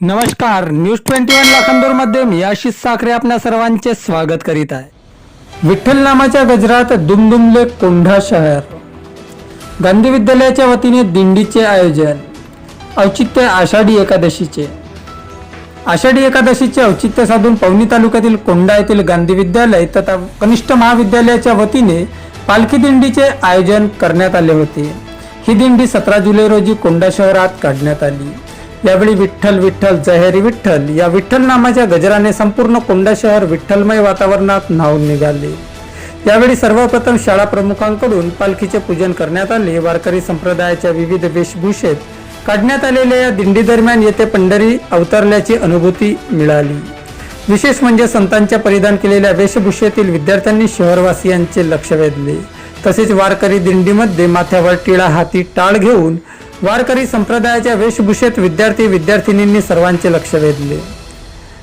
नमस्कार news twenty one लाखांदूरमध्ये मी आशिष साखरे आपल्या सर्वांचे स्वागत करीत आहे. विठ्ठल नामाच्या गजरात दुमदुमले कोंढा शहर. गांधी विद्यालयाच्या वतीने दिंडीचे आयोजन औचित्य आषाढी एकादशीचे. आषाढी एकादशीचे औचित्य साधून पवनी तालुक्यातील कोंढा येथील गांधी विद्यालय तथा कनिष्ठ महाविद्यालयाच्या वतीने पालखी दिंडीचे आयोजन करण्यात आले होते. ही दिंडी सतरा जुलै रोजी कोंढा शहरात काढण्यात आली. यावेळी विठ्ठल विठ्ठल जहेरी विठ्ठल. या विठ्ठल नामाच्या गजराने संपूर्ण कोंडा शहर विठ्ठलमय वातावरणात न्हावून निघाले. यावेळी सर्वप्रथम शाळा प्रमुखांकडून पालखीचे पूजन करण्यात आले. वारकरी संप्रदायाच्या विविध वेशभूषेत काढण्यात आलेल्या या दिंडी दरम्यान येथे पंढरी अवतरल्याची अनुभूती मिळाली. विशेष म्हणजे संतांच्या परिधान केलेल्या वेशभूषेतील विद्यार्थ्यांनी शहरवासियांचे लक्ष वेधले. तसेच वारकरी दिंडीमध्ये माथ्यावर टिळा हाती टाळ घेऊन वारकरी संप्रदायाच्या वेशभूषेत विद्यार्थी विद्यार्थिनींनी सर्वांचे लक्ष वेधले.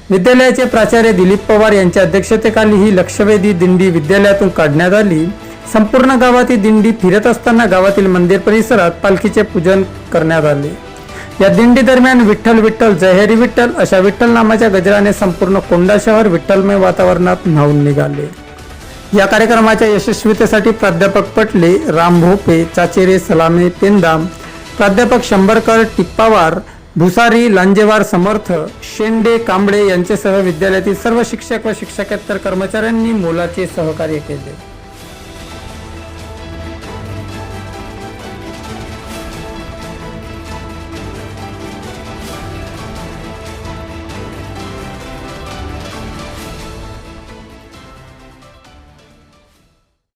विद्यालयाचे प्राचार्य दिलीप पवार यांच्या अध्यक्षतेखाली ही लक्षवेधी दिंडी विद्यालयातून काढण्यात आली. संपूर्ण गावात ही दिंडी फिरत असताना गावातील मंदिर परिसरात पालखीचे पूजन करण्यात आले. या दिंडी दरम्यान विठ्ठल विठ्ठल जहेरी विठ्ठल अशा विठ्ठल नामाच्या गजराने संपूर्ण कोंडा शहर विठ्ठलमय वातावरणात न्हावून निघाले. या कार्यक्रमाच्या यशस्वीतेसाठी प्राध्यापक पटले राम भोपे चाचेरे सलामे पेंदाम प्राध्यापक शंभरकर टिप्पावार भुसारी लांजेवार समर्थ शेंडे कांबळे यांच्यासह विद्यालयातील सर्व शिक्षक व शिक्षकेतर कर्मचाऱ्यांनी मोलाचे सहकार्य केले.